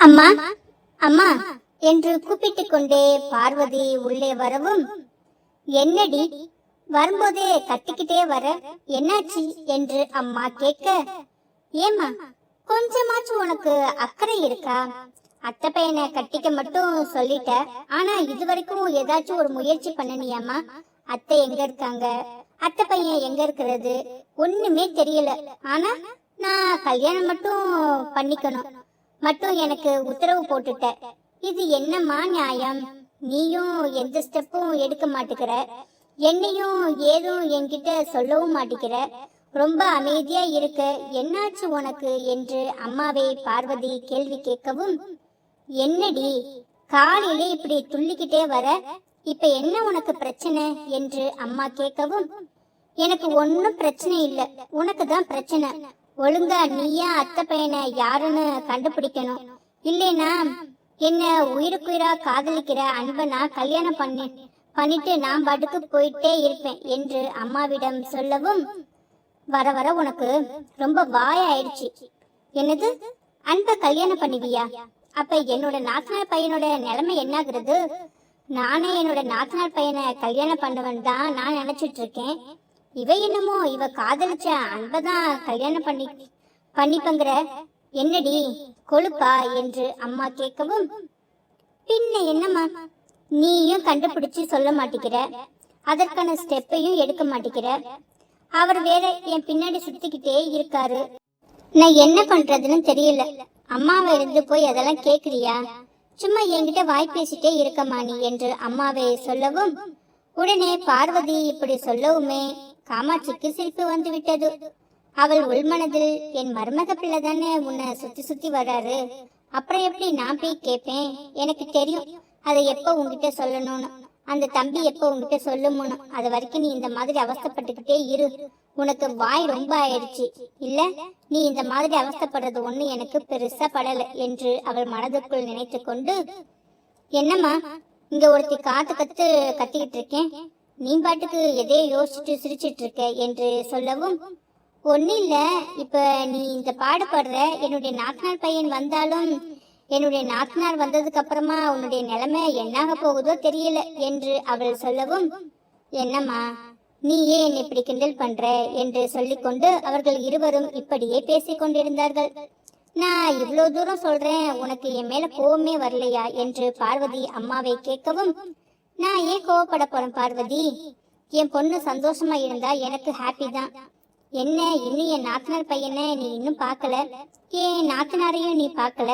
அம்மா அம்மா என்று கூப்பிட்டுக் கொண்டே பார்வதி உள்ளே வரவும் என்னடி வரும்போதே கத்திக்கிட்டே வர என்னாச்சு என்று அம்மா கேட்க ஏம்மா கொஞ்சமாச்சும் உனக்கு அக்கறை இருக்கா? அத்தை பையனை கட்டிக்க மட்டும் சொல்லிட்ட ஆனா இது வரைக்கும் ஏதாச்சும் ஒரு முயற்சி பண்ணனியாமா அத்தை எங்க இருக்காங்க? அத்தை பையன் எங்க இருக்கிறது? ஒண்ணுமே தெரியல. ஆனா நான் கல்யாணம் மட்டும் பண்ணிக்கணும். மட்டும் எனக்கு உத்தரவு போட்டுட்ட. இது என்னம்மா நியாயம்? நீயும் எந்த ஸ்டெப்பும் எடுக்க மாட்டேங்கிற என்னையும் ஏதும் என்கிட்ட சொல்லவும் மாட்டேங்கிற ரொம்ப அமைதியா இருக்க. என்னாச்சு உனக்கு? என்று அம்மாவை பார்வதி கேள்வி கேட்கவும் என்னடி காலையில இப்படி துள்ளிக்கிட்டே வர? இப்ப என்ன உனக்கு பிரச்சனை? என்று அம்மா கேட்கவும் எனக்கு ஒன்னும் பிரச்சனை இல்ல. உனக்கு தான் பிரச்சனை. ஒழுங்கா நீயா அத்தை பையனை யாருன்னு கண்டுபிடிக்கணும். இல்லைனா என்ன உயிருக்குயிரா காதலிக்கிற அன்பை நான் கல்யாணம் பண்ணி பண்ணிட்டு நான் பாட்டுக்கு போயிட்டே இருப்பேன் என்று அம்மாவிடம் சொல்லவும் வர வர உனக்கு ரொம்ப வாய் ஆயிடுச்சு என்னது? அன்பை கல்யாணம் பண்ணுவியா அப்ப என்னோட நாத்தனார் பையனோட நிலைமை என்னாகிறது? நானே என்னோட நாத்தனார் பையனை கல்யாணம் பண்ணவன் தான் நான் நினைச்சிட்டு இருக்கேன். இவ என்னமோ இவ காதலிச்ச அன்பதான் கல்யாணம் பண்ணி பண்ணிப்பங்கிற என்னடி கொழுப்பா என்று அம்மா கேட்கவும் பின்ன என்னம்மா? நீயும் கண்டுபிடிச்சு சொல்ல மாட்டேங்கிற அதற்கான ஸ்டெப்பையும் எடுக்க மாட்டேங்கிற அவர் வேற என் பின்னாடி சுத்திக்கிட்டே இருக்காரு. நான் என்ன பண்றதுன்னு தெரியல. அம்மாவை இருந்து போய் அதெல்லாம் கேக்குறியா? சும்மா என்கிட்ட வாய் பேசிட்டே இருக்கமா நீ என்று அம்மாவை சொல்லவும் உடனே பார்வதி இப்படி சொல்லவுமே காமாட்சிக்கு சிரிப்பு வந்து விட்டது அவள் உள்மனதில் என் மருமக பிள்ளை தானே உன்னை சுத்தி சுத்தி வர்றாரு. அப்புறம் எப்படி நான் போய் கேட்பேன் எனக்கு தெரியும். அதை எப்போ உங்ககிட்ட சொல்லணும்னு. அந்த தம்பி எப்போ உங்ககிட்ட சொல்லுமோனு. அது வரைக்கும் நீ இந்த மாதிரி அவஸ்தைப்பட்டுக்கிட்டே இரு. உனக்கு வாய் ரொம்ப ஆயிடுச்சு. இல்ல நீ இந்த மாதிரி அவஸ்தைப்படுறது ஒண்ணு எனக்கு பெருசா படல என்று அவள் மனதுக்குள் நினைத்து கொண்டு என்னம்மா இங்க ஒருத்தி காத்து கத்து கத்திக்கிட்டு இருக்கேன். நீ பாட்டுக்கு எதையோ யோசிச்சுட்டு சிரிச்சிட்டு இருக்க என்று சொல்லவும் ஒன்னும் இல்ல இப்ப நீ இந்த பாடுபடுற என்னுடைய நாத்தனார் பையன் வந்தாலும் என்னுடைய நாத்தனார் வந்ததுக்கு அப்புறமா உன்னுடைய நிலைமை என்னாக போகுதோ தெரியல என்று அவள் சொல்லவும் என்னம்மா நீ ஏன் என்னை இப்படி கிண்டல் பண்ற? என்று சொல்லிக்கொண்டு அவர்கள் இருவரும் இப்படியே பேசிக் கொண்டிருந்தார்கள். நான் இவ்வளோ தூரம் சொல்றேன் உனக்கு என் மேல கோவமே வரலையா? என்று பார்வதி அம்மாவை கேட்கவும் நான் ஏன் கோவப்பட போறேன் பார்வதி? என் பொண்ணு சந்தோஷமா இருந்தா எனக்கு ஹாப்பி தான். என்ன இன்னும் என் நாத்தனார் பையனை நீ இன்னும் பார்க்கல? என் நாத்தனாரையும் நீ பார்க்கல?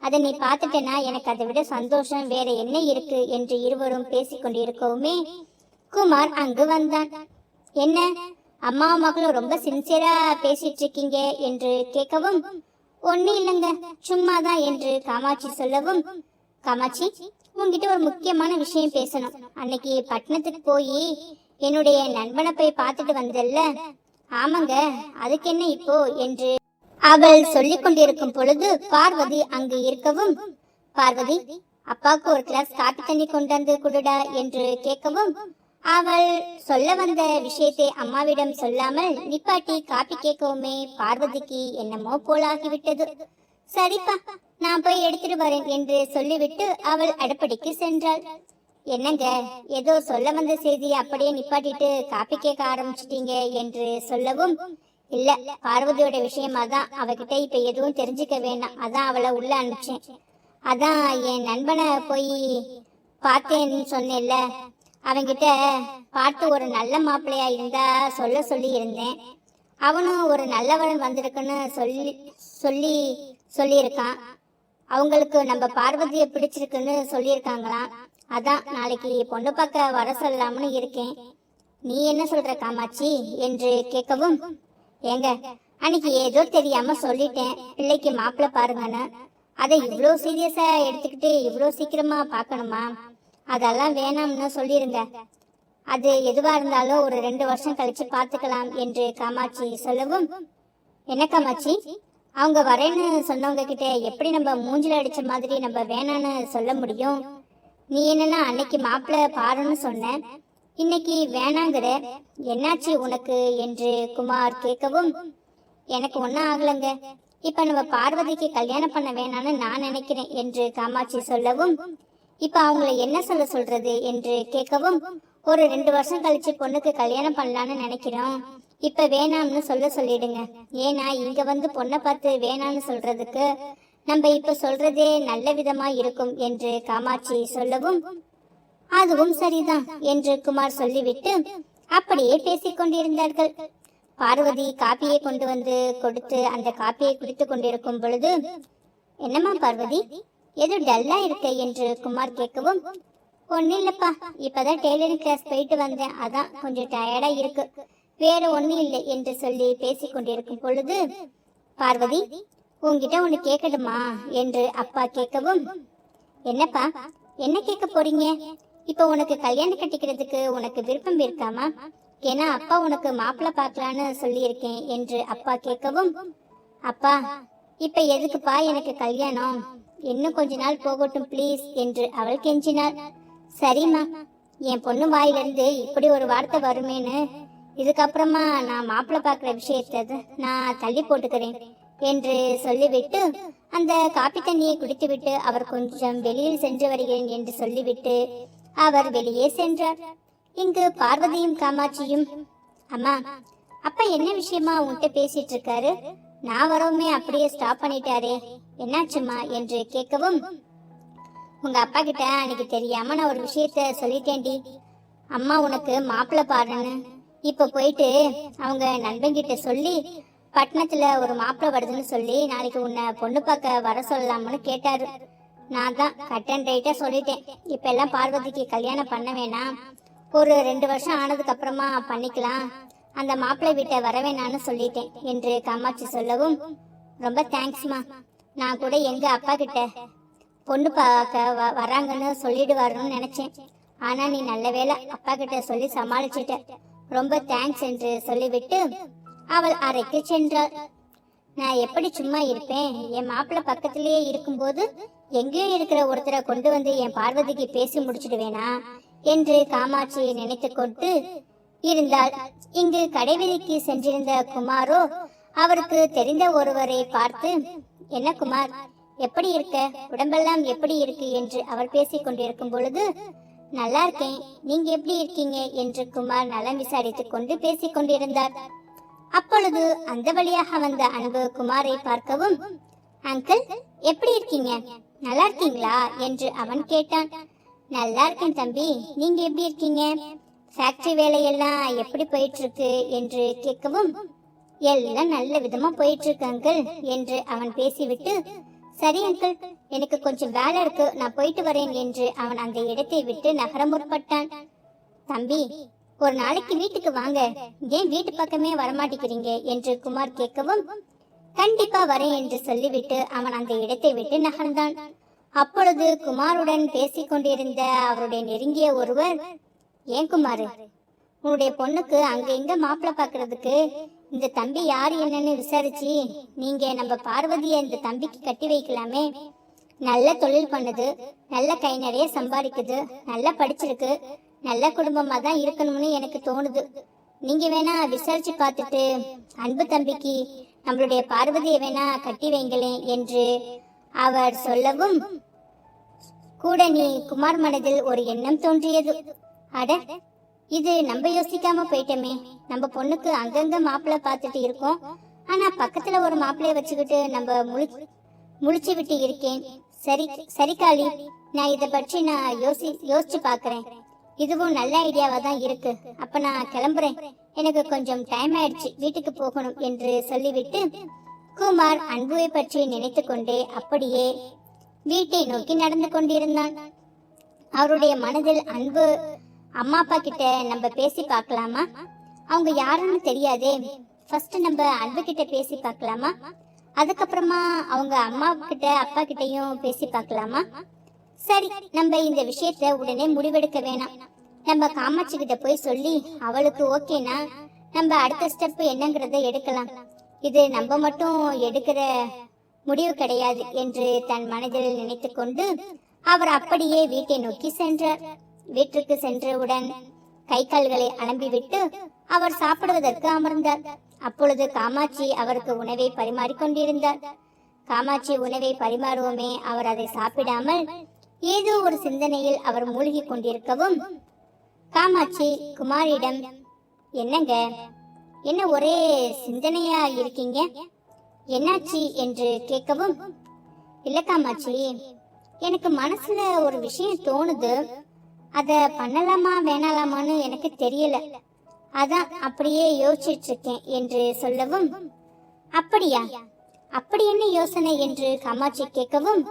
அதை நீ பார்த்துட்டேன்னா எனக்கு அதை விட சந்தோஷம். வேற என்ன இருக்கு என்று இருவரும் பேசிக்கொண்டிருக்கவுமே குமார் அங்கு வந்தான். என்ன அம்மாவும் மகளும் ரொம்ப சின்சியரா பேசிட்டு இருக்கீங்க என்று கேட்கவும் ஒன்னும் இல்லைங்க. சும்மாதான் என்று காமாட்சி சொல்லவும் காமாட்சி உன்கிட்ட ஒரு முக்கியமான விஷயம் பேசணும். அன்னைக்கு பட்டணத்துக்கு போய் என்னுடைய நண்பனை போய் பார்த்துட்டு வந்தல்ல? ஆமாங்க அதுக்கு என்ன இப்போ என்று அவள் சொல்லிக் கொண்டிருக்கும் பொழுது பார்வதி அங்கு இருக்கவும் பார்வதி அப்பாவுக்கு ஒரு கிளாஸ் காப்பி தண்ணி கொண்டு வந்து குடுடா என்று கேட்கவும் அவள் சொல்ல வந்த விஷயத்தை அம்மாவிடம் சொல்லாமல் நிப்பாட்டி காப்பி கேட்கவுமே பார்வதிக்கு என்னமோ போலாகிவிட்டது. சரிப்பா நான் போய் எடுத்துட்டு வரேன் என்று சொல்லிவிட்டு அவள் அடுப்படிக்கு சென்றாள். என்னங்க ஏதோ சொல்ல வந்த செய்தியை அப்படியே நிப்பாட்டிட்டு காப்பி கேட்க ஆரம்பிச்சிட்டீங்க என்று சொல்லவும் இல்ல. பார்வதியோட விஷயமா தான் அவகிட்ட இப்ப எதுவும் தெரிஞ்சுக்க வேணாம். அதான் அவளை உள்ள அனுப்பிச்சேன். அதான் என் நண்பனை போய் பார்த்தேன்னு சொன்னேன்ல. அவன்கிட்ட பார்த்து ஒரு நல்ல மாப்பிள்ளையா இருந்தா சொல்ல சொல்லி இருந்தேன் அவனும் ஒரு நல்லவன் வந்திருக்குன்னு சொல்லி சொல்லி சொல்லியிருக்கான். அவங்களுக்கு நம்ம பார்வதியை பிடிச்சிருக்குன்னு சொல்லியிருக்காங்களாம். அதான் நாளைக்கு பொண்ணு பார்க்க வர சொல்லலாம்னு இருக்கேன். நீ என்ன சொல்ற காமாட்சி? என்று கேட்கவும் ஏங்க அன்னைக்கு ஏதோ தெரியாம சொல்லிட்டேன். பிள்ளைக்கு மாப்பிள்ளை பாருங்கன்னு. அதை இவ்வளோ சீரியஸா எடுத்துக்கிட்டு இவ்வளோ சீக்கிரமா பார்க்கணுமா? அதெல்லாம் வேணாம்னு சொல்லிருங்க. அது எதுவா இருந்தாலும் ஒரு ரெண்டு வருஷம் கழிச்சு பார்த்துக்கலாம் என்று காமாட்சி சொல்லவும் என்ன காமாட்சி? அவங்க வரேன்னு சொன்னவங்க கிட்ட எப்படி நம்ம மூஞ்சில அடிச்ச மாதிரி நம்ம வேணான்னு சொல்ல முடியும்? நீ என்னன்னா அன்னைக்கு மாப்பிள்ளை பாருன்னு சொன்ன. இன்னைக்கு வேணாங்கிற என்னாச்சு உனக்கு என்று குமார் கேட்கவும் எனக்கு ஒன்றும் ஆகலைங்க. இப்ப நம்ம பார்வதிக்கு கல்யாணம் பண்ண வேணாம்னு நான் நினைக்கிறேன் என்று காமாட்சி சொல்லவும் இப்ப அவங்கள என்ன சொல்ல சொல்றது என்று கேட்கவும் ஒரு ரெண்டு வருஷம் கழிச்சு பொண்ணுக்கு கல்யாணம் பண்ணலான்னு நினைக்கிறோம். இப்ப வேணாம்னு சொல்ல சொல்லிடுங்க. ஏன்னா இங்க வந்து பொண்ணை பார்த்து வேணாம்னு சொல்றதுக்கு நம்ம இப்ப சொல்றதே நல்ல விதமா இருக்கும் என்று காமாட்சி சொல்லவும் அதுவும் சரிதான் என்று குமார் சொல்லிவிட்டு அப்படியே பேசிக் கொண்டிருந்தார்கள். பார்வதி காப்பியை கொண்டு வந்து கொடுத்து அந்த காப்பியை குடித்துக் கொண்டிருக்கும் பொழுது என்னம்மா பார்வதி எது டல்லா இருக்க? என்று குமார் கேட்கவும் ஒன்னும் இல்லப்பா இப்பதான் டெய்லரிங் கிளாஸ் போயிட்டு வந்தேன். அதான் கொஞ்சம் டயர்டா இருக்கு. வேற ஒன்றும் இல்லை என்று சொல்லி பேசிக் கொண்டிருக்கும் பொழுது பார்வதி உங்ககிட்ட ஒண்ணு கேட்கணுமா? என்று அப்பா கேட்கவும் என்னப்பா என்ன கேட்க போறீங்க? இப்போ உனக்கு கல்யாணம் கட்டிக்கிறதுக்கு உனக்கு விருப்பம் இருக்காமா? ஏன்னா அப்பா உனக்கு மாப்பிள்ளை பார்க்கலான்னு சொல்லியிருக்கேன் என்று அப்பா கேட்கவும் அப்பா இப்ப எதுக்குப்பா எனக்கு கல்யாணம்? இன்னும் கொஞ்ச நாள் போகட்டும் ப்ளீஸ் என்று அவள் கெஞ்சினாள். சரிம்மா என் பொண்ணு வாயிலிருந்து இப்படி ஒரு வார்த்தை வருமேன்னு இதுக்கப்புறமா நான் மாப்பிள்ளை பார்க்குற விஷயத்தை நான் தள்ளி போட்டுக்கிறேன் என்று சொல்லிவிட்டு அந்த காப்பி தண்ணியை குடித்துவிட்டு அவர் கொஞ்சம் வெளியில் சென்று வருகிறேன் என்று சொல்லிவிட்டு அவர் வெளியே சென்றார். இங்கு பார்வதியும் காமாட்சியும் அம்மா அப்பா என்ன விஷயமா உன்கிட்ட பேசிட்டு இருக்காரு? நான் வரவுமே அப்படியே ஸ்டாப் பண்ணிட்டாரே. என்னாச்சுமா என்று கேட்கவும் உங்க அப்பா கிட்ட அன்னைக்கு தெரியாம நான் ஒரு விஷயத்த சொல்லிட்டேன்டி. அம்மா உனக்கு மாப்பிள்ள பாருன்னு இப்ப போயிட்டு அவங்க நண்பன்கிட்ட சொல்லி பட்டணத்துல ஒரு மாப்பிள்ளை வருதுன்னு சொல்லி நாளைக்கு உன்னை பொண்ணு பார்க்க வர சொல்லலாம்னு கேட்டாரு. நான் தான் கட் அண்ட் ரைட்டா சொல்லிட்டேன். இப்ப எல்லாம் பார்வதிக்கு கல்யாணம் பண்ண வேணாம். ஒரு ரெண்டு வருஷம் ஆனதுக்கு அப்புறமா பண்ணிக்கலாம். அந்த மாப்பிள்ளை வீட்டை வரவேணான்னு சொல்லிட்டேன் என்று காமாட்சி சொல்லவும் ரொம்ப தேங்க்ஸ்மா நான் கூட எங்க அப்பா கிட்ட பொண்ணு பார்க்க வ- வராங்கன்னு சொல்லிடுவாருன்னு நினைச்சேன். ஆனா நீ நல்ல வேளை அப்பா கிட்ட சொல்லி சமாளிச்சிட்ட. ரொம்ப தேங்க்ஸ் என்று சொல்லிவிட்டு அவள் அறைக்கு சென்றாள். நான் எப்படி சும்மா இருப்பேன்? என் மாப்பிள்ளை பக்கத்திலேயே இருக்கும்போது எங்கேயோ இருக்கிற ஒருத்தரை கொண்டு வந்து என் பார்வதிக்கு பேசி முடிச்சிடுவேனா என்று காமாட்சி நினைத்து கொண்டு இருந்தாள். இங்கு கடைவீதிக்கு சென்றிருந்த குமாரோ அவருக்கு தெரிந்த ஒருவரை பார்த்து என்ன குமார் எப்படி இருக்க? உடம்பெல்லாம் எப்படி இருக்கு? என்று அவர் பேசிக் கொண்டிருக்கும் பொழுது நல்லா இருக்கேன் நீங்க எப்படி இருக்கீங்க? என்று குமார் நலம் விசாரித்துக் கொண்டு பேசிக் கொண்டிருந்தார். அப்பொழுது அந்த வழியாக வந்த அன்பு குமாரை பார்க்கவும் அங்கிள் எப்படி இருக்கீங்க? நல்லா இருக்கீங்களா என்று அவன் கேட்டான். நல்லா இருக்கேன் தம்பி. நீங்க எப்படி இருக்கீங்க? ஃபேக்டரி வேலையெல்லாம் எப்படி போயிட்டு இருக்கு என்று கேட்கவும் எல்லாம் நல்ல விதமா போயிட்டு இருக்கு அங்கிள் என்று அவன் பேசிவிட்டு சரி அங்கிள் எனக்கு கொஞ்சம் வேலை இருக்கு. நான் போயிட்டு வரேன் என்று அவன் அந்த இடத்தை விட்டு நகர முற்பட்டான். தம்பி ஒரு நாளைக்கு வீட்டுக்கு வாங்க. ஏன் வீட்டு பக்கமே வரமாட்டேங்கிறீங்க என்று குமார் கேட்கவும் கண்டிப்பா வரேன் என்று சொல்லிவிட்டு அவன் அந்த இடத்தை விட்டு நகர்ந்தான். அப்பொழுது குமாருடன் பேசிக் கொண்டிருந்த அவருடைய நெருங்கிய ஒருவர் ஏன் குமாரு உன்னுடைய பொண்ணுக்கு அங்க எங்க மாப்பிள்ள பாக்குறதுக்கு? இந்த தம்பி யார் என்னன்னு விசாரிச்சு நீங்க நம்ம பார்வதிய இந்த தம்பிக்கு கட்டி வைக்கலாமே. நல்ல தொழில் பண்ணுது நல்ல கை நிறைய சம்பாதிக்குது நல்லா படிச்சிருக்கு நல்ல குடும்பமா தான் இருக்கணும்னு எனக்கு தோணுது. நீங்க வேணா விசாரிச்சு பார்த்துட்டு அன்பு தம்பிக்கு நம்மளுடைய பார்வதியை வேணா கட்டி வைங்களேன் என்று அவர் சொல்லவும் கூட நீ குமார் மனதில் ஒரு எண்ணம் தோன்றியது. அட இது நம்ம யோசிக்காம போயிட்டோமே. நம்ம பொண்ணுக்கு அங்கங்க மாப்பிள்ள பார்த்துட்டு இருக்கோம். ஆனா பக்கத்துல ஒரு மாப்பிள்ளைய வச்சுக்கிட்டு நம்ம முழி முழிச்சு விட்டு இருக்கேன். சரி சரி காளி நான் இதை பற்றி நான் யோசி யோசிச்சு பாக்குறேன் இதுவும் நல்ல ஐடியாவா தான் இருக்கு. அப்ப நான் கிளம்புறேன். எனக்கு கொஞ்சம் டைம் ஆயிடுச்சு. வீட்டுக்கு போகணும் என்று சொல்லிவிட்டு குமார் அன்புவை பற்றி நினைத்து கொண்டே அப்படியே வீட்டை நோக்கி நடந்து கொண்டிருந்தான். அவருடைய மனதில் அன்பு அம்மா அப்பா கிட்ட நம்ம பேசி பார்க்கலாமா? அவங்க யாருன்னு தெரியாதே. ஃபர்ஸ்ட் நம்ம அன்பு கிட்ட பேசி பார்க்கலாமா? அதுக்கப்புறமா அவங்க அம்மா கிட்ட அப்பா கிட்டயும் பேசி பார்க்கலாமா? சரி நம்ம இந்த விஷயத்த உடனே முடிவெடுக்க வேணாம். நம்ம காமாட்சி கிட்ட போய் சொல்லி அவளுக்கு ஓகேனா? நம்ம அடுத்த ஸ்டெப் என்னங்கறத எடுக்கலாம். இது நம்ம மட்டும் எடுக்கிற முடிவு கிடையாது என்று தன் மனதில் நினைத்து கொண்டு அவர் அப்படியே வீட்டை நோக்கி சென்றார். வீட்டுக்கு சென்றவுடன் கை கால்களை அலம்பிவிட்டு அவர் சாப்பிடுவதற்கு அமர்ந்தார். அப்பொழுது காமாட்சி அவருக்கு உணவை பரிமாறிக்கொண்டிருந்தார். காமாட்சி உணவை பரிமாறுவோமே அவர் அதை சாப்பிடாமல் ஏதோ ஒரு சிந்தனையில் அவர் மூழ்கி கொண்டிருக்கவும் காமாட்சி குமாரிடம் என்னங்க? என்ன ஒரே சிந்தனையா இருக்கீங்க? என்னாச்சு? என்று கேட்கவும் இல்ல காமாட்சி எனக்கு மனசுல ஒரு விஷயம் தோணுது. அத பண்ணலாமா வேணாலாமான்னு எனக்கு தெரியல. அதான் அப்படியே யோசிச்சுட்டு இருக்கேன் என்று சொல்லவும் அப்படியா? அப்படி என்ன யோசனை? என்று காமாட்சி கேட்கவும்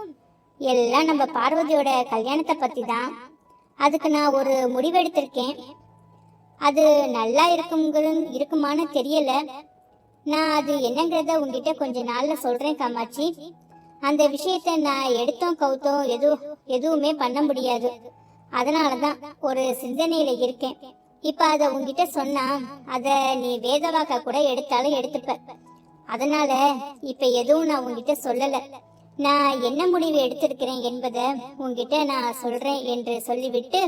எல்லாம் நம்ம பார்வதியோட கல்யாணத்தை பத்தி தான் அதுக்கு நான் ஒரு முடிவெடுத்திருக்கேன். அது நல்லா இருக்குங்களும் இருக்குமான்னு தெரியல. நான் அது என்னங்கிறத உங்ககிட்ட கொஞ்ச நாள்ல சொல்றேன் காமாட்சி. அந்த விஷயத்த நான் எடுத்தோம் கவுத்தோம் எதுவும் எதுவுமே பண்ண முடியாது. அதனால தான் ஒரு சிந்தனையில இருக்கேன். இப்ப அத உங்ககிட்ட சொன்னா அத நீ வேதவாக்கா கூட எடுத்தாலும் எடுத்துப்ப. அதனால இப்ப எதுவும் நான் உங்ககிட்ட சொல்லல. நான் என்ன முடிவு எடுத்திருக்கிறேன் என்பதை உங்ககிட்ட நான் சொல்றேன் என்று சொல்லிவிட்டு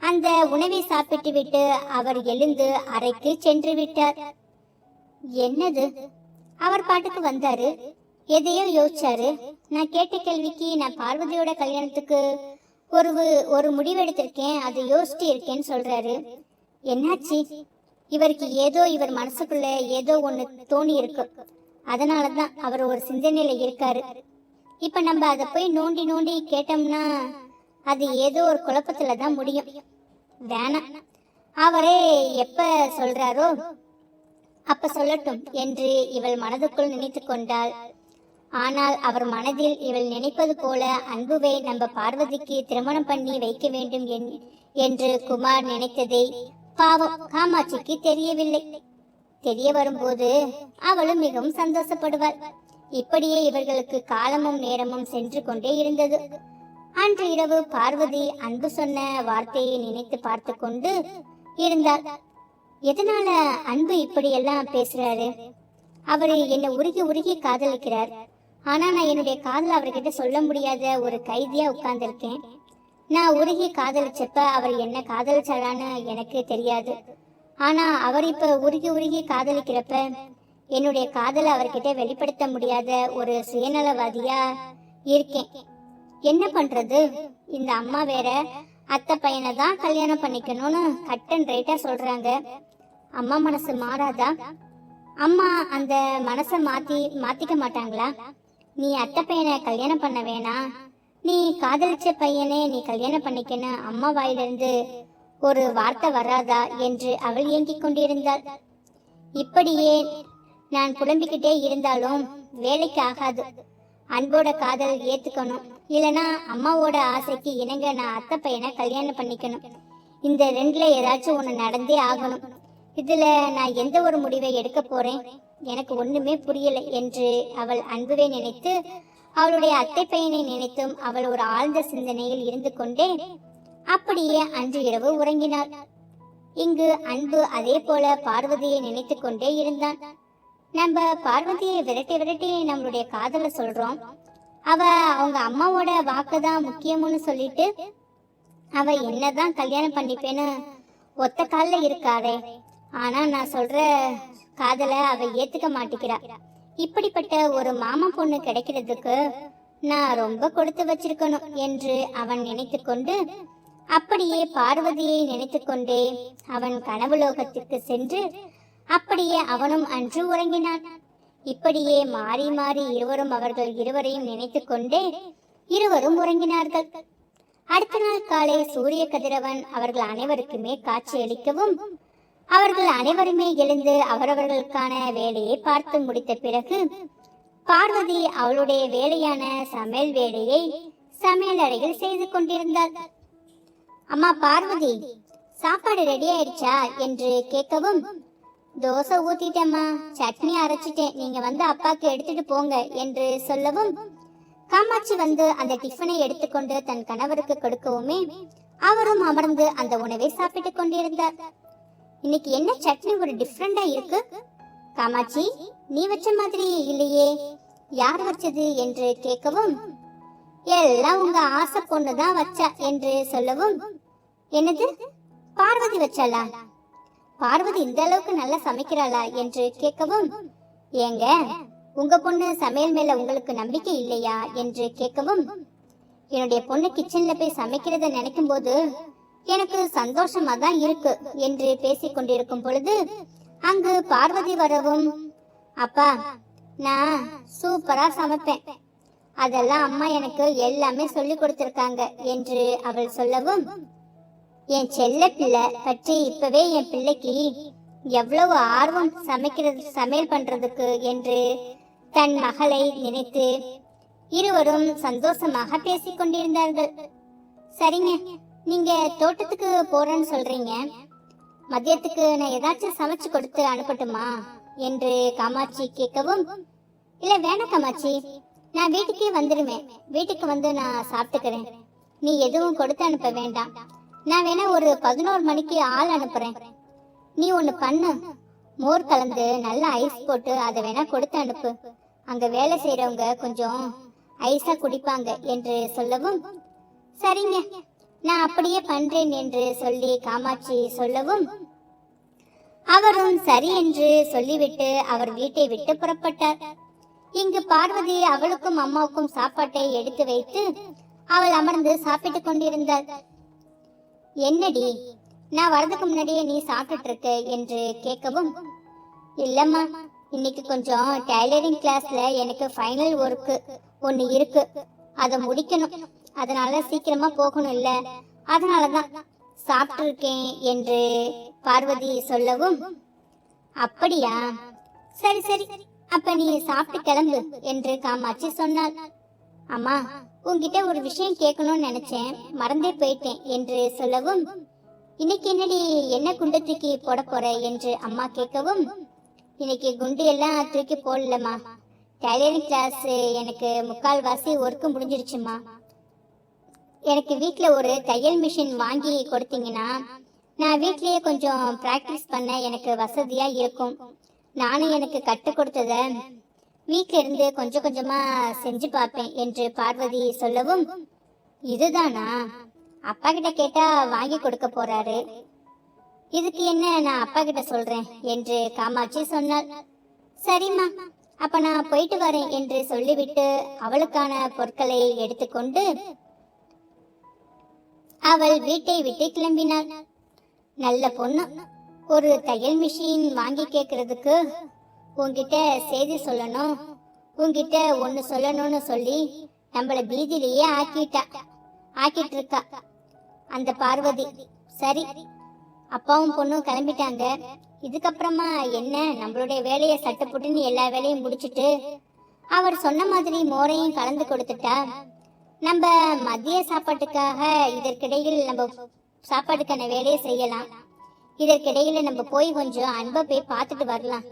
அந்த உணவை சாப்பிட்டு விட்டு அவர் எழுந்து அறைக்கு சென்று விட்டார். என்னது? அவர் பாட்டுக்கு வந்தாரு? எதையோ யோசிச்சாரு. நான் கேட்ட கேள்விக்கு நான் பார்வதியோட கல்யாணத்துக்கு ஒரு ஒரு முடிவெடுத்திருக்கேன் அதை யோசிச்சு இருக்கேன்னு சொல்றாரு. என்னாச்சு? இவருக்கு ஏதோ இவர் மனசுக்குள்ள ஏதோ ஒன்று தோணி இருக்கு அதனாலதான் அவர் ஒரு சிந்தனையில இருக்காரு. இப்ப நம்ம அதை போய் நோண்டி நோண்டி கேட்டோம்னா அது ஏதோ ஒரு குழப்பத்துல தான் முடியும். வேணாம். அவரே எப்ப சொல்றாரோ அப்ப சொல்லட்டும் என்று இவள் மனதுக்குள் நினைத்து கொண்டாள். ஆனால் அவர் மனதில் இவள் நினைப்பது போல அன்புவை நம்ம பார்வதிக்கு திருமணம் பண்ணி வைக்க வேண்டும் என்- என்று குமார் நினைத்ததை பாவம் காமாட்சிக்கு தெரியவில்லை. தெரிய வரும்போது அவளும் மிகவும் சந்தோஷப்படுவாள். இப்படியே இவர்களுக்கு காலமும் நேரமும் சென்று கொண்டே இருந்தது. அன்று இரவு பார்வதி அன்பு சொன்ன வார்த்தையை நினைத்து பார்த்து கொண்டு இருந்தாள். எதனால அன்பு இப்படியெல்லாம் பேசுறாரு? அவரு என்னை உருகி உருகி காதலிக்கிறார். ஆனா நான் என்னுடைய காதல் அவர்கிட்ட சொல்ல முடியாத ஒரு கைதியா உட்கார்ந்திருக்கேன். நான் உருகி காதலிச்சப்ப அவர் என்ன காதலிச்சாரான்னு எனக்கு தெரியாது. ஆனா அவர் இப்ப உருகி உருகி காதலிக்கிறப்ப என்னுடைய காதலை அவர்கிட்ட வெளிப்படுத்த முடியாத ஒரு சுயநலவாதியா இருக்கேன். என்ன பண்றது? இந்த அம்மா வேற அத்தை பையனை தான் கல்யாணம் பண்ணிக்கணும்னு கட் அண்ட் ரைட்டா சொல்றாங்க. அம்மா மனசு மாறாதா? அம்மா அந்த மனசை மாத்தி மாத்திக்க மாட்டாங்களா? நீ அத்தை பையனை கல்யாணம் பண்ண வேணாம் நீ காதலிச்ச பையனே நீ கல்யாணம் பண்ணிக்கன்னு அம்மா வாயிலிருந்து ஒரு வார்த்தை வராதா என்று அவள் ஏங்கிக் கொண்டிருந்தாள். இப்படியே நான் புலம்பிக்கிட்டே இருந்தாலும் வேலைக்கு ஆகாது. அன்போட காதல் ஏத்துக்கணும். இல்லனா அம்மாவோட ஆசைக்கு இணங்க நான் அத்தை பையனை கல்யாணம் பண்ணிக்கணும். இந்த ரெண்டுல ஏதாச்சும் ஒண்ணு நடந்தே ஆகணும். இதுல நான் எந்த ஒரு முடிவை எடுக்க போறேன்? எனக்கு ஒண்ணுமே புரியல என்று அவள் அன்புவை நினைத்து அவளுடைய அத்தை பையனை நினைத்தும் அவள் ஒரு ஆழ்ந்த சிந்தனையில் இருந்து கொண்டே அப்படியே அன்று இரவு உறங்கினாள். இங்கு அன்பு அதே போல பார்வதியை நினைத்து கொண்டே இருந்தான். நம்ம பார்வதியை விரட்டி விரட்டி நம்மளுடைய காதல சொல்றோம். அவ அவங்க அம்மாவோட வாக்கு தான் முக்கியம்னு சொல்லிட்டு அவ என்னதான் கல்யாணம் பண்ணிப்பேன்னு ஒத்த காலில் இருக்காதே ஆனா நான் சொல்ற காதல அவ ஏத்துக்க மாட்டேங்கிறா. இப்படிப்பட்ட ஒரு மாமா பொண்ணு கிடைக்கிறதுக்கு நான் ரொம்ப கொடுத்து வச்சிருக்கணும் என்று அவன் நினைத்து கொண்டு அப்படியே பார்வதியை நினைத்து கொண்டே அவன் கனவுலோகத்திற்கு சென்று அப்படியே அவனும் அன்று உறங்கினான். இப்படியே மாறி மாறி இருவரும் அவர்கள் இருவரையும் நினைத்து கொண்டே இருவரும் உறங்கினார்கள். அடுத்த நாள் காலை சூரிய கதிரவன் அவர்கள் அனைவருக்குமே காட்சியளிக்கவும் அவர்கள் அனைவருமே எழுந்து அவரவர்களுக்கான வேலையை பார்த்து முடித்த பிறகு பார்வதி அவளுடைய வேலையான சமையல் வேலையை சமையல் அறையில் செய்து கொண்டிருந்தாள். அம்மா பார்வதி சாப்பாடு ரெடி ஆயிடுச்சா? என்று கேட்கவும் தோசை ஊத்திட்டேம்மா சட்னி அரைச்சிட்டேன். நீங்க வந்து அப்பாக்கு எடுத்துட்டு போங்க என்று சொல்லவும் காமாட்சி வந்து அந்த டிஃபனை எடுத்துக்கொண்டு தன் கணவருக்கு கொடுக்கவுமே அவரும் அமர்ந்து அந்த உணவை சாப்பிட்டுக் கொண்டிருந்தார். இன்னைக்கு என்ன சட்னி ஒரு டிஃப்ரெண்டா இருக்கு? காமாட்சி நீ வச்ச மாதிரி இல்லையே. யார் வச்சது என்று கேட்கவும் எல்லாம் உங்க ஆசை பொண்ணு தான் வச்சா என்று சொல்லவும் என்னது? பார்வதி வச்சாளா? பார்வதி இந்த அளவுக்கு நல்லா சமைக்கிறாளா? என்று கேட்கவும் ஏங்க உங்க பொண்ணு சமையல் மேல உங்களுக்கு நம்பிக்கை இல்லையா? என்று கேட்கவும் என்னுடைய பொண்ணு கிச்சன்ல போய் சமைக்கிறத நினைக்கும் போது எனக்கு சந்தோஷமா தான் இருக்கு என்று பேசிக் கொண்டிருக்கும் பொழுது அங்கு பார்வதி வரவும் அப்பா நான் சூப்பரா சமைப்பேன். அதெல்லாம் அம்மா எனக்கு எல்லாமே சொல்லி கொடுத்திருக்காங்க என்று அவள் சொல்லவும் என் செல்ல பிள்ளை பற்றி இப்பவே என் பிள்ளைக்கு எவ்வளவு ஆர்வம் சமைக்கிறது சமையல் பண்றதுக்கு என்று தன் மகளை நினைத்து இருவரும் சந்தோஷமாக பேசிக் கொண்டிருந்தார்கள். சரிங்க நீங்க தோட்டத்துக்கு போறேன்னு சொல்றீங்க. மதியத்துக்கு நான் ஏதாச்சும் சமைச்சு கொடுத்து அனுப்பட்டுமா? என்று காமாட்சி கேட்கவும் இல்ல வேணாம் காமாட்சி. நான் வீட்டுக்கே வந்துடுவேன் வீட்டுக்கு வந்து நான் சாப்பிட்டுக்கிறேன். நீ எதுவும் கொடுத்து அனுப்ப வேண்டாம். நான் வேணா ஒரு பதினோரு மணிக்கு ஆள் அனுப்புறேன். நீ ஒன்னு பண்ணு. மோர் கலந்து நல்லா ஐஸ் போட்டு அதை வேணா கொடுத்து அனுப்பு. அங்க வேலை செய்யறவங்க கொஞ்சம் ஐஸா குடிப்பாங்க என்று சொல்லவும் சரிங்க. நான் அப்படியே பண்றேன் என்று சொல்லி காமாட்சி சொல்லவும் அவரும் சரி என்று சொல்லிவிட்டு அவர் வீட்டை விட்டு புறப்பட்டார். இங்கு பார்வதி அவளுக்கும் அம்மாவுக்கும் சாப்பாட்டை எடுத்து வைத்து அவள் அமர்ந்து சாப்பிட்டுக் கொண்டிருந்தாள். என்னடி நான் வரதுக்கு முன்னாடியே நீ சாப்பிட்டுட்டு இருக்க? என்று கேட்கவும் இல்லம்மா இன்னைக்கு கொஞ்சம் டைலரிங் கிளாஸ்ல எனக்கு ஃபைனல் ஒர்க்கு ஒன்னு இருக்கு. அதை முடிக்கணும். அதனால சீக்கிரமா போகணும் இல்ல அதனாலதான் சாப்பிட்டிருக்கேன் என்று பார்வதி சொல்லவும் அப்படியா? சரி சரி. அப்ப நீ சாப்பிட்டு கிளம்பு என்று காமாட்சி சொன்னாள். அம்மா உன்கிட்ட ஒரு விஷயம் கேட்கணும்னு நினைச்சேன். மறந்தே போயிட்டேன் என்று சொல்லவும் இன்னைக்கு என்னடி என்ன குண்டு தூக்கி போட போற? என்று அம்மா கேட்கவும் இன்னைக்கு குண்டு எல்லாம் தூக்கி போடலம்மா. டைலரிங் கிளாஸ் எனக்கு முக்கால் வாசி ஒர்க்கு முடிஞ்சிருச்சுமா எனக்கு வீட்டில் ஒரு தையல் மிஷின் வாங்கி கொடுத்தீங்கன்னா நான் வீட்லேயே கொஞ்சம் ப்ராக்டிஸ் பண்ண எனக்கு வசதியாக இருக்கும். நானும் எனக்கு கற்றுக் கொடுத்ததை வீட்டிலிருந்து கொஞ்சம் கொஞ்சமாக செஞ்சு பார்ப்பேன் என்று பார்வதி சொல்லவும் இதுதானா? அப்பா கிட்ட கேட்டா வாங்கி கொடுக்க போறாரு. இதுக்கு என்ன நான் அப்பா கிட்ட சொல்றேன்? என்று காமாட்சி சொன்னாள். சரிம்மா அப்ப நான் போயிட்டு வரேன் என்று சொல்லிவிட்டு அவளுக்கான பொருட்களை எடுத்துக்கொண்டு அவள் வீட்டை விட்டு கிளம்பினாள். நல்ல பொண்ணு. ஒரு தையல் மிஷின் வாங்கி கேக்குறதுக்கு உங்ககிட்ட செய்தி சொல்லணும். உங்ககிட்ட ஒன்று சொல்லணும்னு சொல்லி நம்மள பீதியிலேயே ஆக்கிட்டா. ஆக்கிட்டு இருக்கா அந்த பார்வதி. சரி. அப்பாவும் பொண்ணும் கிளம்பிட்டாங்க. இதுக்கப்புறமா என்ன நம்மளுடைய வேலையை சட்டப்புட்டுன்னு எல்லா வேலையும் முடிச்சிட்டு அவர் சொன்ன மாதிரி மோரையும் கலந்து கொடுத்துட்டா. நம்ம மதிய சாப்பாட்டுக்காக இதற்கிடையில் நம்ம சாப்பாட்டுக்கான வேலையை செய்யலாம். இதற்கிடையில நம்ம போய் கொஞ்சம் அன்பை போய் பார்த்துட்டு வரலாம்.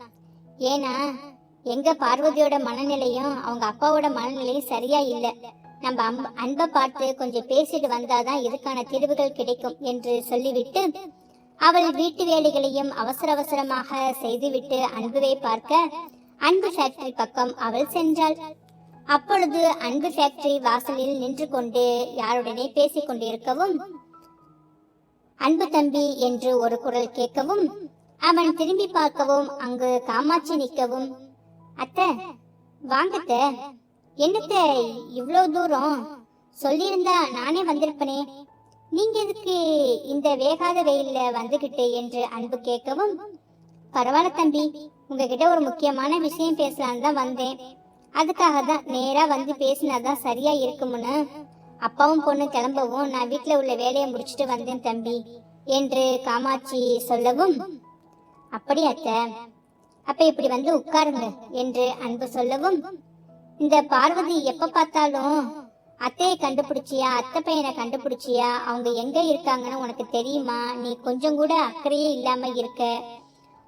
ஏன்னா எங்க பார்வதியோட மனநிலையும் அவங்க அப்பாவோட மனநிலையும் சரியா இல்லை. நம்ம அம்ப- அன்பை பார்த்து கொஞ்சம் பேசிட்டு வந்தாதான் இதுக்கான தீர்வுகள் கிடைக்கும் என்று சொல்லிவிட்டு அவள் வீட்டு வேலைகளையும் அவசர அவசரமாக செய்துவிட்டு அன்புவை பார்க்க அன்பு ஃபேக்டரி பக்கம் அவள் சென்றாள். அப்பொழுது அன்பு ஃபேக்டரி வாசலில் நின்று கொண்டு யாருடனே பேசிக் கொண்டிருக்கவும் அன்பு தம்பி என்று ஒரு குரல் கேட்கவும் அவன் திரும்பி பார்க்கவும் அங்கு காமாட்சி நிற்கவும் அத்த வாங்கத்த என்னத்த இவ்வளவு தூரம்? சொல்லியிருந்தா நானே வந்திருப்பனே. நீங்க எதுக்கு இந்த வேகாத வெயில்ல வந்துகிட்டு? என்று அன்பு கேட்கவும் பரவாயில்ல தம்பி உங்ககிட்ட ஒரு முக்கியமான விஷயம் பேசலான்னு தான் வந்தேன். அதுக்காக தான் நேரா வந்து பேசினாதான் சரியா இருக்கும்னு. அப்பாவும் பொண்ணு கிளம்பவும் நான் வீட்டுல உள்ள வேலையை முடிச்சிட்டு வந்தேன் தம்பி. என்று காமாட்சி சொல்லவும் அப்படி அத்தை? அப்ப இப்படி வந்து உட்காருங்க என்று அன்பு சொல்லவும் இந்த பார்வதி எப்ப பார்த்தாலும் அத்தையை கண்டுபிடிச்சியா அத்தை பையனை கண்டுபிடிச்சியா அவங்க எங்க இருக்காங்கன்னு உனக்கு தெரியுமா? நீ கொஞ்சம் கூட அக்கறையே இல்லாம இருக்க.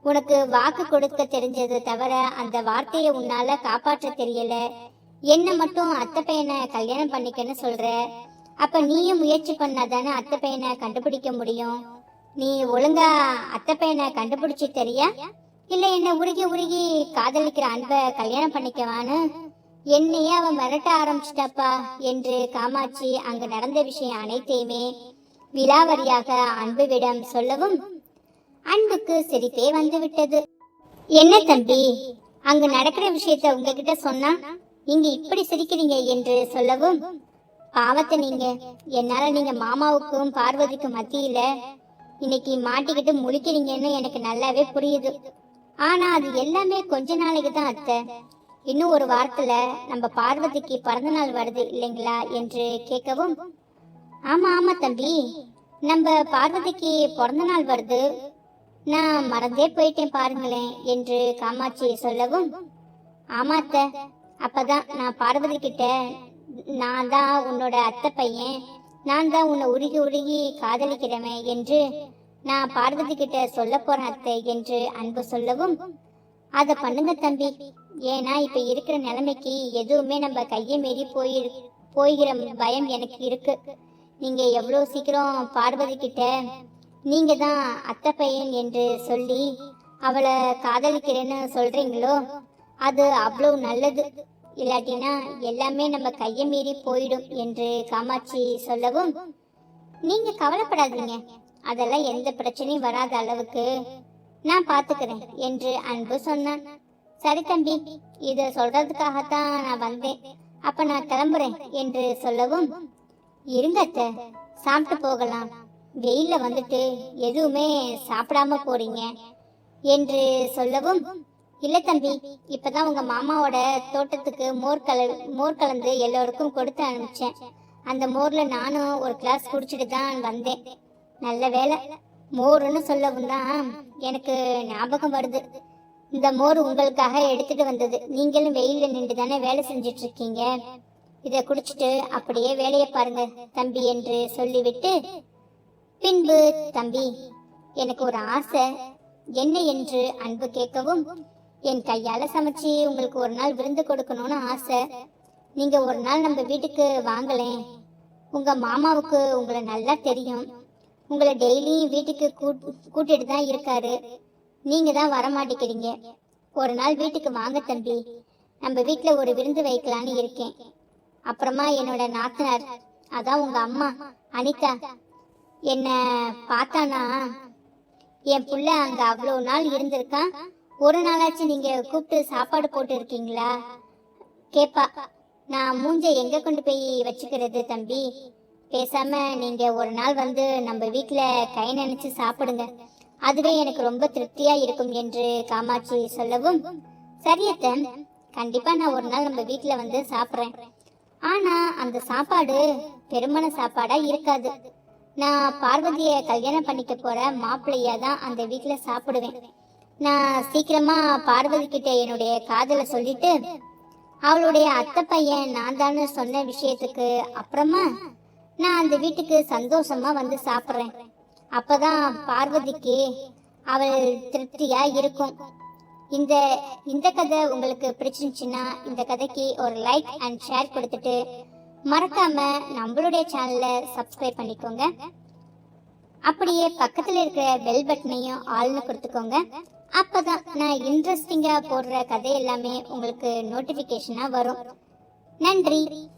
உனக்கு வாக்கு கொடுக்க தெரிஞ்சது தவிர அந்த வார்த்தையை உன்னால காப்பாற்ற தெரியல. என்ன மட்டும் அத்தை பையனை கல்யாணம் பண்ணிக்கன்னு சொல்ற. அப்ப நீயும் முயற்சி பண்ணாதானே அத்தை பையனை கண்டுபிடிக்க முடியும். நீ ஒழுங்கா அத்தை பையனை கண்டுபிடிச்சு தெரியா? இல்ல என்ன உருகி உருகி காதலிக்கிற அன்பை கல்யாணம் பண்ணிக்கவான்னு? என்னையே அவன் மிரட்ட ஆரம்பிச்சிட்டாப்பா என்று காமாட்சி அங்கு நடந்த விஷயம் அனைத்தையுமே விலாவரியாக அன்புவிடம் சொல்லவும் அன்புக்கு சிரிப்பே வந்து விட்டது என்ன தம்பி அங்கு நடக்கிற விஷயத்த உங்ககிட்ட சொன்னா நீங்க இப்படி சிரிக்கிறீங்க என்று சொல்லவும் பாவத்தை நீங்க என்னால நீங்க மாமாவுக்கும் பார்வதிக்கும் மத்தியில இன்னைக்கு மாட்டிக்கிட்டு முழிக்கிறீங்கன்னு எனக்கு நல்லாவே புரியுது. ஆனா அது எல்லாமே கொஞ்ச நாளைக்கு தான் அத்தை. இன்னும் ஒரு வாரத்துல நம்ம பார்வதிக்கு பிறந்த நாள் வருது இல்லைங்களா என்று கேட்கவும் ஆமா ஆமா தம்பி நம்ம பார்வதிக்கு பிறந்த நாள் வருது. நான் மறந்தே போயிட்டேன் பாருங்களேன் என்று காமாட்சி சொல்லவும் ஆமாத்த அத்தை அப்பதான் நான் பார்வதி கிட்ட நான் தான் உன்னோட அத்தை பையன் நான் தான் உன்னை உருகி உருகி காதலிக்கிறவன் என்று நான் பார்வதி கிட்ட சொல்ல போறேன் அத்தை என்று அன்பு சொல்லவும் அதை பண்ணுங்க தம்பி ஏன்னா இப்ப இருக்கிற நிலைமைக்கு எதுவுமே நம்ம கையை மீறி போய் போய்கிற பயம் எனக்கு இருக்கு. நீங்க எவ்வளவு சீக்கிரம் பார்வதி கிட்ட நீங்க தான் அத்தை பையன் என்று சொல்லி அவளை காதலிக்கிறேன்னு சொல்றீங்களோ அது அவ்வளவு நல்லது. இல்லாட்டினா எல்லாமே நம்ம கையை மீறி போயிடும் என்று காமாட்சி சொல்லவும் நீங்க கவலைப்படாதீங்க. அதெல்லாம் எந்த பிரச்சனையும் வராத அளவுக்கு நான் பாத்துக்கிறேன் என்று அன்பு சொன்னான். சரி தம்பி இத சொல்றதுக்காகத்தான் நான் வந்தேன். அப்ப நான் கிளம்புறேன் என்று சொல்லவும் இருங்கத்தை சாப்பிட்டு போகலாம். வெயிலில் வந்துட்டு எதுவுமே சாப்பிடாம போறீங்க என்று சொல்லவும் இல்ல தம்பி இப்பதான் உங்க மாமாவோட தோட்டத்துக்கு மோர் கல மோர் கலந்து எல்லோருக்கும் கொடுத்து அனுப்பிச்சேன். அந்த மோர்ல நானும் ஒரு கிளாஸ் குடிச்சிட்டு தான் வந்தேன். நல்ல வேலை மோர்னு சொல்லவும் தான் எனக்கு ஞாபகம் வருது. இந்த மோர் உங்களுக்காக எடுத்துட்டு வந்தது. நீங்களும் வெயில நின்று தானே வேலை செஞ்சிட்டு இருக்கீங்க இதை குடிச்சிட்டு அப்படியே வேலையை பாருங்க தம்பி என்று சொல்லிவிட்டு பின்பு தம்பி எனக்கு ஒரு ஆசை. என்ன என்று அன்பு கேட்கவும் என் கையால சமைச்சு உங்களுக்கு ஒரு நாள் விருந்து கொடுக்கணும்னு ஆசை. நீங்க ஒரு நாள் நம்ம வீட்டுக்கு வாங்கலேன் உங்க மாமாவுக்கு உங்களை நல்லா தெரியும். உங்களை டெய்லியும் வீட்டுக்கு கூட்டிட்டு தான் இருக்காரு. நீங்க தான் வரமாட்டேங்கிறீங்க ஒரு நாள் வீட்டுக்கு வாங்க தம்பி. நம்ம வீட்டில் ஒரு விருந்து வைக்கலான்னு இருக்கேன். அப்புறமா என்னோட நாத்தனார் அதான் உங்க அம்மா அனிதா என்னை பார்த்தானா? என் புள்ள அங்க அவ்வளோ நாள் இருந்திருக்கான் ஒரு நாளாச்சும் நீங்க கூப்பிட்டு சாப்பாடு போட்டு இருக்கீங்களா கேப்பா நான் மூஞ்ச எங்க கொண்டு போய் வச்சுக்கிறது தம்பி? பேசாம நீங்க ஒரு நாள் வந்து நம்ம வீட்டுல கை நினைச்சு சாப்பிடுங்க. அதுவே எனக்கு ரொம்ப திருப்தியா இருக்கும் என்று காமாட்சி சொல்லவும் சரியத்தன் கண்டிப்பா நான் ஒரு நாள் நம்ம வீட்டுல வந்து சாப்பிடுறேன். ஆனா அந்த சாப்பாடு பெருமன சாப்பாடா இருக்காது. நான் பார்வதியை கல்யாணம் பண்ணிக்க போற மாப்பிள்ளையா தான் அந்த வீட்டில் சாப்பிடுவேன். நான் சீக்கிரமா பார்வதி கிட்ட என்னுடைய காதலை சொல்லிட்டு அவளுடைய அத்தை பையன் நான் தானே சொன்ன விஷயத்துக்கு அப்புறமா நான் அந்த வீட்டுக்கு சந்தோஷமா வந்து சாப்பிட்றேன். அப்பதான் பார்வதிக்கு அவள் திருப்தியா இருக்கும். இந்த இந்த கதை உங்களுக்கு பிடிச்சிருந்துச்சுன்னா இந்த கதைக்கு ஒரு லைக் அண்ட் ஷேர் கொடுத்துட்டு மறக்காம நம்மளுடைய சேனலை சப்ஸ்கிரைப் பண்ணிக்கோங்க. அப்படியே பக்கத்துல இருக்கிற பெல் பட்டனையும் ஆள்னு கொடுத்துக்கோங்க. அப்பதான் நான் இன்ட்ரெஸ்டிங்கா போடுற கதை எல்லாமே உங்களுக்கு நோட்டிபிகேஷனா வரும். நன்றி.